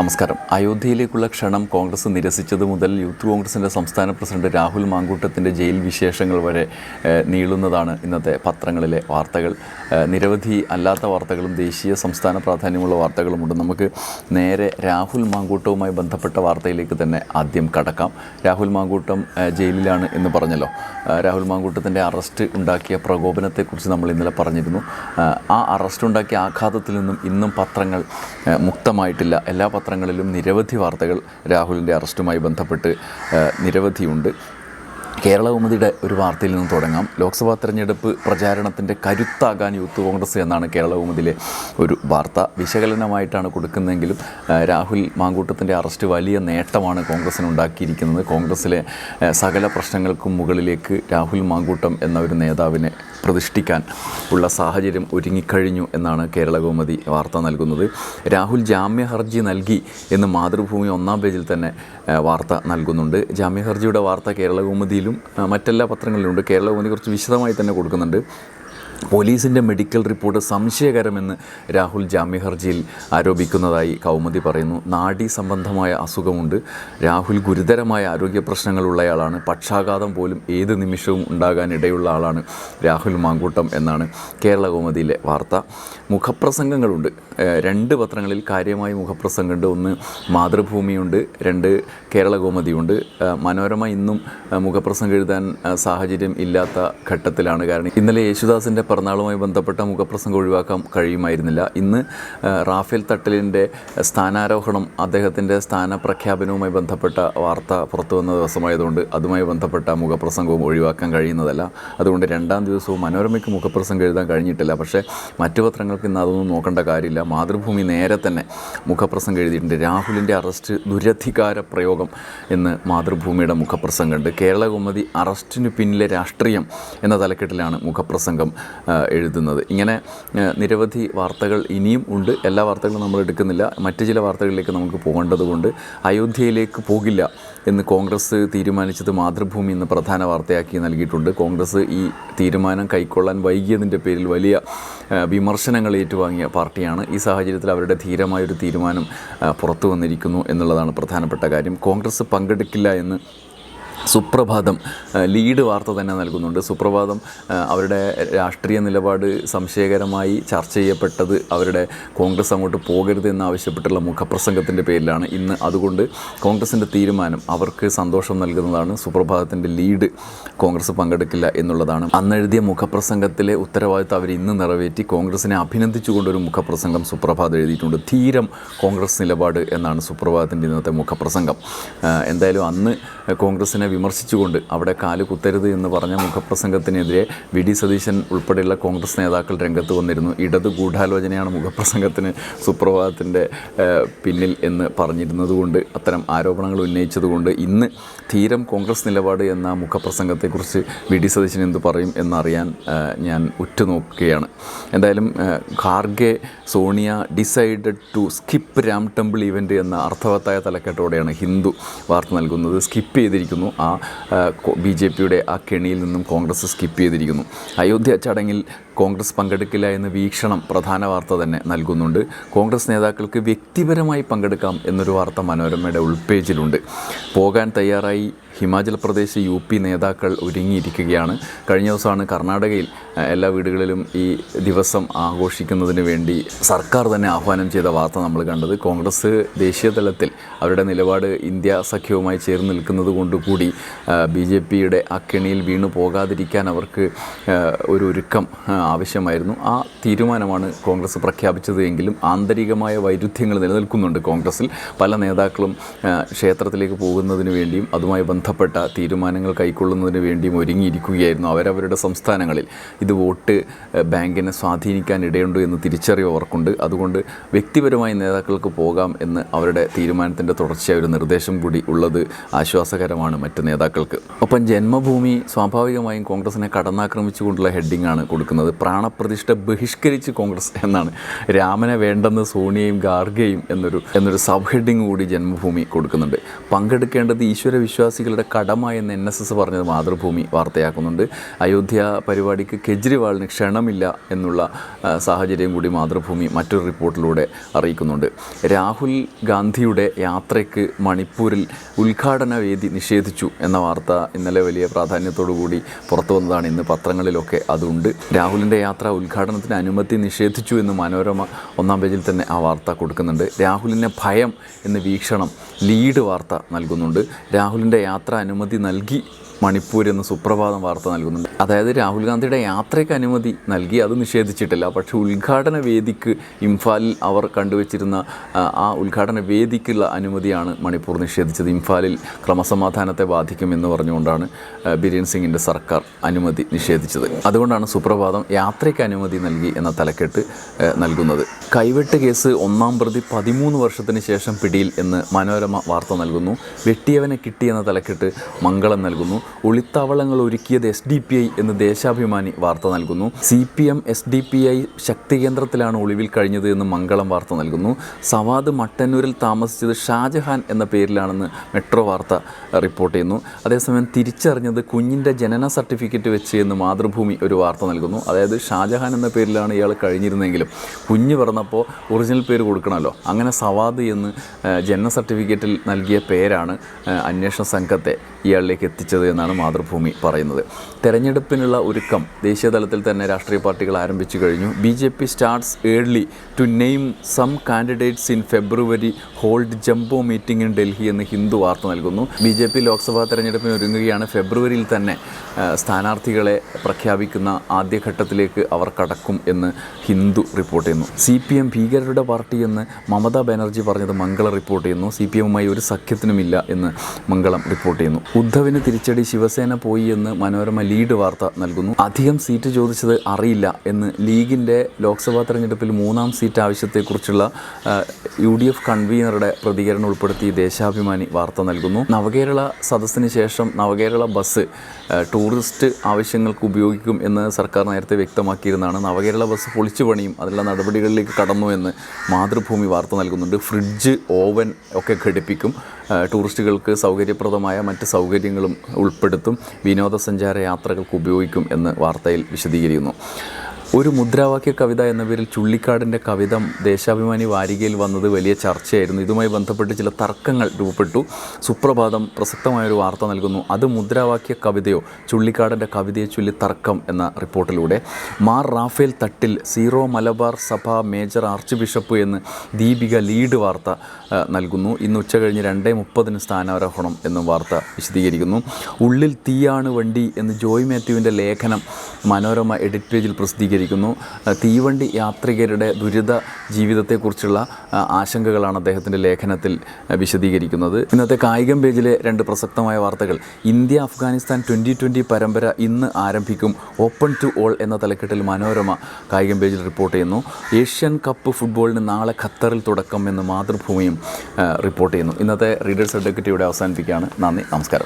നമസ്കാരം. അയോധ്യയിലേക്കുള്ള ക്ഷണം കോൺഗ്രസ് നിരസിച്ചത് മുതൽ യൂത്ത് കോൺഗ്രസിന്റെ സംസ്ഥാന പ്രസിഡന്റ് രാഹുൽ മാങ്കൂട്ടത്തിന്റെ ജയിൽ വിശേഷങ്ങൾ വരെ നീളുന്നതാണ് ഇന്നത്തെ പത്രങ്ങളിലെ വാർത്തകൾ. നിരവധി അല്ലാത്ത വാർത്തകളും ദേശീയ സംസ്ഥാന പ്രാധാന്യമുള്ള വാർത്തകളുമുണ്ട്. നമുക്ക് നേരെ രാഹുൽ മാങ്കൂട്ടവുമായി ബന്ധപ്പെട്ട വാർത്തയിലേക്ക് തന്നെ ആദ്യം കടക്കാം. രാഹുൽ മാങ്കൂട്ടം ജയിലിലാണ് എന്ന് പറഞ്ഞല്ലോ. രാഹുൽ മാങ്കൂട്ടത്തിന്റെ അറസ്റ്റ് ഉണ്ടാക്കിയ പ്രകോപനത്തെക്കുറിച്ച് നമ്മൾ ഇന്നലെ പറഞ്ഞിരുന്നു. ആ അറസ്റ്റ് ഉണ്ടാക്കിയ ആഘാതത്തിൽ നിന്നും ഇന്നും പത്രങ്ങൾ മുക്തമായിട്ടില്ല. എല്ലാ പത്രങ്ങളിലും നിരവധി വാർത്തകൾ രാഹുലിന്റെ അറസ്റ്റുമായി ബന്ധപ്പെട്ട് നിരവധിയുണ്ട്. കേരളകൗമുദിയുടെ ഒരു വാർത്തയിൽ നിന്ന് തുടങ്ങാം. ലോക്സഭാ തെരഞ്ഞെടുപ്പ് പ്രചാരണത്തിന്റെ കരുത്താകാൻ യൂത്ത് കോൺഗ്രസ് എന്നാണ് കേരളകൗമുദിലെ ഒരു വാർത്ത. വിശകലനമായിട്ടാണ് കൊടുക്കുന്നതെങ്കിലും രാഹുൽ മാങ്കൂട്ടത്തിന്റെ അറസ്റ്റ് വലിയ നേട്ടമാണ് കോൺഗ്രസിന് ഉണ്ടാക്കിയിരിക്കുന്നത്. കോൺഗ്രസ്സിലെ സകല പ്രശ്നങ്ങൾക്കും മുകളിലേക്ക് രാഹുൽ മാങ്കൂട്ടം എന്ന ഒരു നേതാവിനെ പ്രതിഷ്ഠിക്കാൻ ഉള്ള സാഹചര്യം ഒരുങ്ങിക്കഴിഞ്ഞു എന്നാണ് കേരളകൗമുദി വാർത്ത നൽകുന്നത്. രാഹുൽ ജാമ്യ ഹർജി നൽകി എന്ന് മാതൃഭൂമി ഒന്നാം പേജിൽ തന്നെ വാർത്ത നൽകുന്നുണ്ട്. ജാമ്യ ഹർജിയുടെ വാർത്ത കേരളകൗമുദിയിലും ആ, മറ്റെല്ലാ പത്രങ്ങളിലുണ്ട് കുറച്ച് വിശദമായി തന്നെ കൊടുക്കുന്നുണ്ട്. പോലീസിന്റെ മെഡിക്കൽ റിപ്പോർട്ട് സംശയകരമെന്ന് രാഹുൽ ഹർജിയിൽ ആരോപിക്കുന്നതായി കൗമുദി പറയുന്നു. നാഡി സംബന്ധമായ അസുഖമുണ്ട്. രാഹുൽ ഗുരുതരമായ ആരോഗ്യ പ്രശ്നങ്ങളുള്ളയാളാണ്. പക്ഷാഘാതം പോലും ഏത് നിമിഷവും ഉണ്ടാകാനിടയുള്ള ആളാണ് രാഹുൽ മാങ്കൂട്ടം എന്നാണ് കേരള കൗമുദിയിലെ വാർത്ത. മുഖപ്രസംഗങ്ങളുണ്ട്. രണ്ട് പത്രങ്ങളിൽ കാര്യമായി മുഖപ്രസംഗമുണ്ട്. ഒന്ന് മാതൃഭൂമിയുണ്ട്. രണ്ട് കേരള കൗമുദിയുണ്ട്. മനോരമ ഇന്നും മുഖപ്രസംഗം എഴുതാൻ സാഹചര്യം ഇല്ലാത്ത ഘട്ടത്തിലാണ്. കാരണം ഇന്നലെ യേശുദാസിന്റെ പിറന്നാളുമായി ബന്ധപ്പെട്ട മുഖപ്രസംഗം ഒഴിവാക്കാൻ കഴിയുമായിരുന്നില്ല. ഇന്ന് റാഫേൽ തട്ടലിന്റെ സ്ഥാനാരോഹണം അദ്ദേഹത്തിന്റെ സ്ഥാനപ്രഖ്യാപനവുമായി ബന്ധപ്പെട്ട വാർത്ത പുറത്തു വന്ന ദിവസമായതുകൊണ്ട് അതുമായി ബന്ധപ്പെട്ട മുഖപ്രസംഗവും ഒഴിവാക്കാൻ കഴിയുന്നതല്ല. അതുകൊണ്ട് രണ്ടാം ദിവസവും മനോരമയ്ക്ക് മുഖപ്രസംഗം എഴുതാൻ കഴിഞ്ഞിട്ടില്ല. പക്ഷേ മറ്റു പത്രങ്ങൾക്ക് ഇന്ന് അതൊന്നും നോക്കേണ്ട കാര്യമില്ല. മാതൃഭൂമി നേരെ തന്നെ മുഖപ്രസംഗം എഴുതിയിട്ടുണ്ട്. രാഹുലിന്റെ അറസ്റ്റ് ദുരധികാര പ്രയോഗം എന്ന് മാതൃഭൂമിയുടെ മുഖപ്രസംഗമുണ്ട്. കേരള കൗമുദി അറസ്റ്റിന് പിന്നിലെ രാഷ്ട്രീയം എന്ന തലക്കെട്ടിലാണ് മുഖപ്രസംഗം എഴുതുന്നത്. ഇങ്ങനെ നിരവധി വാർത്തകൾ ഇനിയും ഉണ്ട്. എല്ലാ വാർത്തകളും നമ്മൾ എടുക്കുന്നില്ല. മറ്റു ചില വാർത്തകളിലേക്ക് നമുക്ക് പോകേണ്ടതുകൊണ്ട് അയോധ്യയിലേക്ക് പോകില്ല എന്ന് കോൺഗ്രസ് തീരുമാനിച്ചത് മാതൃഭൂമി ഇന്ന് പ്രധാന വാർത്തയാക്കി നൽകിയിട്ടുണ്ട്. കോൺഗ്രസ് ഈ തീരുമാനം കൈക്കൊള്ളാൻ വൈകിയതിന്റെ പേരിൽ വലിയ വിമർശനങ്ങൾ ഏറ്റുവാങ്ങിയ പാർട്ടിയാണ്. ഈ സാഹചര്യത്തിൽ അവരുടെ ധീരമായൊരു തീരുമാനം പുറത്തു വന്നിരിക്കുന്നു എന്നുള്ളതാണ് പ്രധാനപ്പെട്ട കാര്യം. കോൺഗ്രസ് പങ്കെടുക്കില്ല എന്ന് സുപ്രഭാതം ലീഡ് വാർത്ത തന്നെ നൽകുന്നുണ്ട്. സുപ്രഭാതം അവരുടെ രാഷ്ട്രീയ നിലപാട് സംശയകരമായി ചർച്ച ചെയ്യപ്പെട്ടത് അവരുടെ കോൺഗ്രസ് അങ്ങോട്ട് പോകരുത് എന്നാവശ്യപ്പെട്ടുള്ള മുഖപ്രസംഗത്തിന്റെ പേരിലാണ്. ഇന്ന് അതുകൊണ്ട് കോൺഗ്രസിന്റെ തീരുമാനം അവർക്ക് സന്തോഷം നൽകുന്നതാണ്. സുപ്രഭാതത്തിന്റെ ലീഡ് കോൺഗ്രസ് പങ്കെടുക്കില്ല എന്നുള്ളതാണ്. അന്നെഴുതിയ മുഖപ്രസംഗത്തിലെ ഉത്തരവാദിത്തം അവർ ഇന്ന് നിറവേറ്റി. കോൺഗ്രസിനെ അഭിനന്ദിച്ചുകൊണ്ടൊരു മുഖപ്രസംഗം സുപ്രഭാതം എഴുതിയിട്ടുണ്ട്. ധീരം കോൺഗ്രസ് നിലപാട് എന്നാണ് സുപ്രഭാതത്തിന്റെ ഇന്നത്തെ മുഖപ്രസംഗം. എന്തായാലും അന്ന് കോൺഗ്രസിനെ വിമർശിച്ചുകൊണ്ട് അവിടെ കാൽ കുത്തരുത് എന്ന് പറഞ്ഞ മുഖപ്രസംഗത്തിനെതിരെ വി ഡി സതീശൻ ഉൾപ്പെടെയുള്ള കോൺഗ്രസ് നേതാക്കൾ രംഗത്ത് വന്നിരുന്നു. ഇടത് ഗൂഢാലോചനയാണ് മുഖപ്രസംഗത്തിന് സുപ്രഭാതത്തിന്റെ പിന്നിൽ എന്ന് പറഞ്ഞിരുന്നതുകൊണ്ട് അത്തരം ആരോപണങ്ങൾ ഉന്നയിച്ചതുകൊണ്ട് ഇന്ന് ധീരം കോൺഗ്രസ് നിലപാട് എന്ന മുഖപ്രസംഗത്തെക്കുറിച്ച് വി ഡി സതീശൻ എന്ത് പറയും എന്നറിയാൻ ഞാൻ ഉറ്റുനോക്കുകയാണ്. എന്തായാലും Kharge Sonia decided to skip Ram temple event എന്ന അർത്ഥവത്തായ തലക്കെട്ടോടെയാണ് ഹിന്ദു വാർത്ത നൽകുന്നത്. സ്കിപ്പ് ചെയ്തിരിക്കുന്നു. ആ ബി ജെ പിയുടെ ആ കെണിയിൽ നിന്നും കോൺഗ്രസ് സ്കിപ്പ് ചെയ്തിരിക്കുന്നു. അയോധ്യ ചടങ്ങിൽ കോൺഗ്രസ് പങ്കെടുക്കില്ല എന്ന വീക്ഷണം പ്രധാന വാർത്ത തന്നെ നൽകുന്നുണ്ട്. കോൺഗ്രസ് നേതാക്കൾക്ക് വ്യക്തിപരമായി പങ്കെടുക്കാം എന്നൊരു വാർത്ത മനോരമയുടെ ഉൾപേജിലുണ്ട്. പോകാൻ തയ്യാറായി ഹിമാചൽ പ്രദേശ് യു പി നേതാക്കൾ ഒരുങ്ങിയിരിക്കുകയാണ്. കഴിഞ്ഞ ദിവസമാണ് കർണാടകയിൽ എല്ലാ വീടുകളിലും ഈ ദിവസം ആഘോഷിക്കുന്നതിന് വേണ്ടി സർക്കാർ തന്നെ ആഹ്വാനം ചെയ്ത വാർത്ത നമ്മൾ കണ്ടത്. കോൺഗ്രസ് ദേശീയ തലത്തിൽ അവരുടെ നിലപാട് ഇന്ത്യ സഖ്യവുമായി ചേർന്ന് നിൽക്കുന്നത് കൊണ്ടുകൂടി ബി ജെ പിയുടെ അക്കെണിയിൽ വീണു പോകാതിരിക്കാൻ അവർക്ക് ഒരു ഒരുക്കം ആവശ്യമായിരുന്നു. ആ തീരുമാനമാണ് കോൺഗ്രസ് പ്രഖ്യാപിച്ചത് എങ്കിലും ആന്തരികമായ വൈരുദ്ധ്യങ്ങൾ നിലനിൽക്കുന്നുണ്ട് കോൺഗ്രസിൽ. പല നേതാക്കളും ക്ഷേത്രത്തിലേക്ക് പോകുന്നതിന് വേണ്ടിയും അതുമായി തീരുമാനങ്ങൾ കൈക്കൊള്ളുന്നതിന് വേണ്ടിയും ഒരുങ്ങിയിരിക്കുകയായിരുന്നു അവരവരുടെ സംസ്ഥാനങ്ങളിൽ. ഇത് വോട്ട് ബാങ്കിനെ സ്വാധീനിക്കാൻ ഇടയുണ്ട് എന്ന് തിരിച്ചറിവ് അവർക്കുണ്ട്. അതുകൊണ്ട് വ്യക്തിപരമായി നേതാക്കൾക്ക് പോകാം എന്ന് അവരുടെ തീരുമാനത്തിന്റെ തുടർച്ചയായ ഒരു നിർദ്ദേശം കൂടി ഉള്ളത് ആശ്വാസകരമാണ് മറ്റ് നേതാക്കൾക്ക്. ഒപ്പം ജന്മഭൂമി സ്വാഭാവികമായും കോൺഗ്രസിനെ കടന്നാക്രമിച്ചുകൊണ്ടുള്ള ആണ് കൊടുക്കുന്നത്. പ്രാണപ്രതിഷ്ഠ ബഹിഷ്കരിച്ച് കോൺഗ്രസ് എന്നാണ്. രാമനെ വേണ്ടെന്ന് സോണിയയും ഗാർഗയും എന്നൊരു എന്നൊരു സബ് ഹെഡിങ് കൂടി ജന്മഭൂമി കൊടുക്കുന്നുണ്ട്. പങ്കെടുക്കേണ്ടത് ഈശ്വര വിശ്വാസികളുടെ കടമ എന്ന് എൻ എസ് എസ് പറഞ്ഞത് മാതൃഭൂമി വാർത്തയാക്കുന്നുണ്ട്. അയോധ്യ പരിപാടിക്ക് കെജ്രിവാളിന് ക്ഷണമില്ല എന്നുള്ള സാഹചര്യം കൂടി മാതൃഭൂമി മറ്റൊരു റിപ്പോർട്ടിലൂടെ അറിയിക്കുന്നുണ്ട്. രാഹുൽ ഗാന്ധിയുടെ യാത്രയ്ക്ക് മണിപ്പൂരിൽ ഉദ്ഘാടന വേദി നിഷേധിച്ചു എന്ന വാർത്ത ഇന്നലെ വലിയ പ്രാധാന്യത്തോടു കൂടി പുറത്തു വന്നതാണ്. ഇന്ന് പത്രങ്ങളിലൊക്കെ അതുണ്ട്. രാഹുലിന്റെ യാത്ര ഉദ്ഘാടനത്തിന് അനുമതി നിഷേധിച്ചു എന്ന് മനോരമ ഒന്നാം പേജിൽ തന്നെ ആ വാർത്ത കൊടുക്കുന്നുണ്ട്. രാഹുലിനെ ഭയം എന്ന് വീക്ഷണം ലീഡ് വാർത്ത നൽകുന്നുണ്ട്. രാഹുലിന്റെ യാത്ര അനുമതി നൽകി. മണിപ്പൂർ എന്ന് സുപ്രഭാതം വാർത്ത നൽകുന്നുണ്ട്. അതായത് രാഹുൽ ഗാന്ധിയുടെ യാത്രയ്ക്ക് അനുമതി നൽകി അത് നിഷേധിച്ചിട്ടില്ല. പക്ഷേ ഉദ്ഘാടന വേദിക്ക് ഇംഫാലിൽ അവർ കണ്ടുവച്ചിരുന്ന ആ, ഉദ്ഘാടന വേദിക്കുള്ള അനുമതിയാണ് മണിപ്പൂർ നിഷേധിച്ചത്. ഇംഫാലിൽ ക്രമസമാധാനത്തെ ബാധിക്കുമെന്ന് പറഞ്ഞുകൊണ്ടാണ് ബിരേൻ സിംഗിന്റെ സർക്കാർ അനുമതി നിഷേധിച്ചത്. അതുകൊണ്ടാണ് സുപ്രഭാതം യാത്രയ്ക്ക് അനുമതി നൽകി എന്ന തലക്കെട്ട് നൽകുന്നത്. കൈവെട്ട് കേസ് ഒന്നാം പ്രതി പതിമൂന്ന് വർഷത്തിന് ശേഷം പിടിയിൽ എന്ന് മനോരമ വാർത്ത നൽകുന്നു. വെട്ടിയവനെ കിട്ടിയെന്ന തലക്കെട്ട് മംഗളം നൽകുന്നു. ഒളിത്താവളങ്ങൾ ഒരുക്കിയത് എസ് ഡി പി ഐ എന്ന് ദേശാഭിമാനി വാർത്ത നൽകുന്നു. C P M S D P I ശക്തി കേന്ദ്രത്തിലാണ് ഒളിവിൽ കഴിഞ്ഞത് എന്ന് മംഗളം വാർത്ത നൽകുന്നു. സവാദ് മട്ടന്നൂരിൽ താമസിച്ചത് ഷാജഹാൻ എന്ന പേരിലാണെന്ന് മെട്രോ വാർത്ത റിപ്പോർട്ട് ചെയ്യുന്നു. അതേസമയം തിരിച്ചറിഞ്ഞത് കുഞ്ഞിന്റെ ജനന സർട്ടിഫിക്കറ്റ് വെച്ച് എന്ന് മാതൃഭൂമി ഒരു വാർത്ത നൽകുന്നു. അതായത് ഷാജഹാൻ എന്ന പേരിലാണ് ഇയാൾ കഴിഞ്ഞിരുന്നെങ്കിലും കുഞ്ഞ് പിറന്നപ്പോൾ ഒറിജിനൽ പേര് കൊടുക്കണമല്ലോ. അങ്ങനെ സവാദ് എന്ന് ജനന സർട്ടിഫിക്കറ്റിൽ നൽകിയ പേരാണ് അന്വേഷണ സംഘത്തെ ഇയാളിലേക്ക് എത്തിച്ചത് എന്നാണ് മാതൃഭൂമി പറയുന്നത്. തെരഞ്ഞെടുപ്പിനുള്ള ഒരുക്കം ദേശീയ തലത്തിൽ തന്നെ രാഷ്ട്രീയ പാർട്ടികൾ ആരംഭിച്ചു കഴിഞ്ഞു. B J P starts early to name some candidates in February hold jumbo meeting in Delhi എന്ന് ഹിന്ദു വാർത്ത നൽകുന്നു. ബി ജെ പി ലോക്സഭാ തെരഞ്ഞെടുപ്പിന് ഒരുങ്ങുകയാണ്. ഫെബ്രുവരിയിൽ തന്നെ സ്ഥാനാർത്ഥികളെ പ്രഖ്യാപിക്കുന്ന ആദ്യഘട്ടത്തിലേക്ക് അവർ കടക്കും എന്ന് ഹിന്ദു റിപ്പോർട്ട് ചെയ്യുന്നു. സി പി എം ഭീകരരുടെ പാർട്ടി എന്ന് മമതാ ബാനർജി പറഞ്ഞത് മംഗളം റിപ്പോർട്ട് ചെയ്യുന്നു. സി പി എമ്മുമായി ഒരു സഖ്യത്തിനുമില്ല എന്ന് മംഗളം റിപ്പോർട്ട് ചെയ്യുന്നു. ഉദ്ധവിന് തിരിച്ചടി ശിവസേന പോയി എന്ന് മനോരമ ലീഡ് വാർത്ത നൽകുന്നു. അധികം സീറ്റ് ചോദിച്ചത് അറിയില്ല എന്ന് ലീഗിന്റെ ലോക്സഭാ തെരഞ്ഞെടുപ്പിൽ മൂന്നാം സീറ്റ് ആവശ്യത്തെക്കുറിച്ചുള്ള യു ഡി എഫ് കൺവീനറുടെ പ്രതികരണം ഉൾപ്പെടുത്തി ദേശാഭിമാനി വാർത്ത നൽകുന്നു. നവകേരള സദസ്സിന് ശേഷം നവകേരള ബസ് ടൂറിസ്റ്റ് ആവശ്യങ്ങൾക്ക് ഉപയോഗിക്കും എന്ന് സർക്കാർ നേരത്തെ വ്യക്തമാക്കിയിരുന്നതാണ്. നവകേരള ബസ് പൊളിച്ചു പണിയും അതിനുള്ള നടപടികളിലേക്ക് കടന്നു എന്ന് മാതൃഭൂമി വാർത്ത നൽകുന്നുണ്ട്. ഫ്രിഡ്ജ് ഓവൻ ഒക്കെ ഘടിപ്പിക്കും. ടൂറിസ്റ്റുകൾക്ക് സൗകര്യപ്രദമായ മറ്റ് സൗകര്യങ്ങളും ഉൾപ്പെടുത്തും വിനോദസഞ്ചാര യാത്രകൾക്ക് ഉപയോഗിക്കും എന്ന് വാർത്തയിൽ വിശദീകരിക്കുന്നു. ഒരു മുദ്രാവാക്യ കവിത എന്ന പേരിൽ ചുള്ളിക്കാടിന്റെ കവിത ദേശാഭിമാനി വാരികയിൽ വന്നത് വലിയ ചർച്ചയായിരുന്നു. ഇതുമായി ബന്ധപ്പെട്ട് ചില തർക്കങ്ങൾ രൂപപ്പെട്ടു. സുപ്രഭാതം പ്രസക്തമായൊരു വാർത്ത നൽകുന്നു. അത് മുദ്രാവാക്യ കവിതയോ ചുള്ളിക്കാടിന്റെ കവിതയെ ചൊല്ലി തർക്കം എന്ന റിപ്പോർട്ടിലൂടെ. മാർ റാഫേൽ തട്ടിൽ സീറോ മലബാർ സഭ മേജർ ആർച്ച് ബിഷപ്പ് എന്ന് ദീപിക ലീഡ് വാർത്ത നൽകുന്നു. ഇന്ന് ഉച്ച കഴിഞ്ഞ് രണ്ടേ മുപ്പതിന് സ്ഥാനാരോഹണം എന്ന വാർത്ത വിശദീകരിക്കുന്നു. ഉള്ളിൽ തീയാണ് വണ്ടി എന്ന് ജോയ് മാത്യുവിന്റെ ലേഖനം മനോരമ എഡിറ്റ് പേജിൽ പ്രസിദ്ധീകരിക്കുന്നു ആ, തീവണ്ടി യാത്രികരുടെ ദുരിത ജീവിതത്തെക്കുറിച്ചുള്ള ആശങ്കകളാണ് അദ്ദേഹത്തിന്റെ ലേഖനത്തിൽ വിശദീകരിക്കുന്നത്. ഇന്നത്തെ കായികം പേജിലെ രണ്ട് പ്രസക്തമായ വാർത്തകൾ. ഇന്ത്യ അഫ്ഗാനിസ്ഥാൻ ട്വന്റി ട്വന്റി പരമ്പര ഇന്ന് ആരംഭിക്കും ഓപ്പൺ ടു ഓൾ എന്ന തലക്കെട്ടിൽ മനോരമ കായികം പേജിൽ റിപ്പോർട്ട് ചെയ്യുന്നു. ഏഷ്യൻ കപ്പ് ഫുട്ബോളിന് നാളെ ഖത്തറിൽ തുടക്കം എന്ന് മാതൃഭൂമിയും റിപ്പോർട്ട് ചെയ്യുന്നു. ഇന്നത്തെ റീഡേഴ്സ് ഇവിടെ അവസാനിപ്പിക്കുകയാണ്. നന്ദി നമസ്കാരം.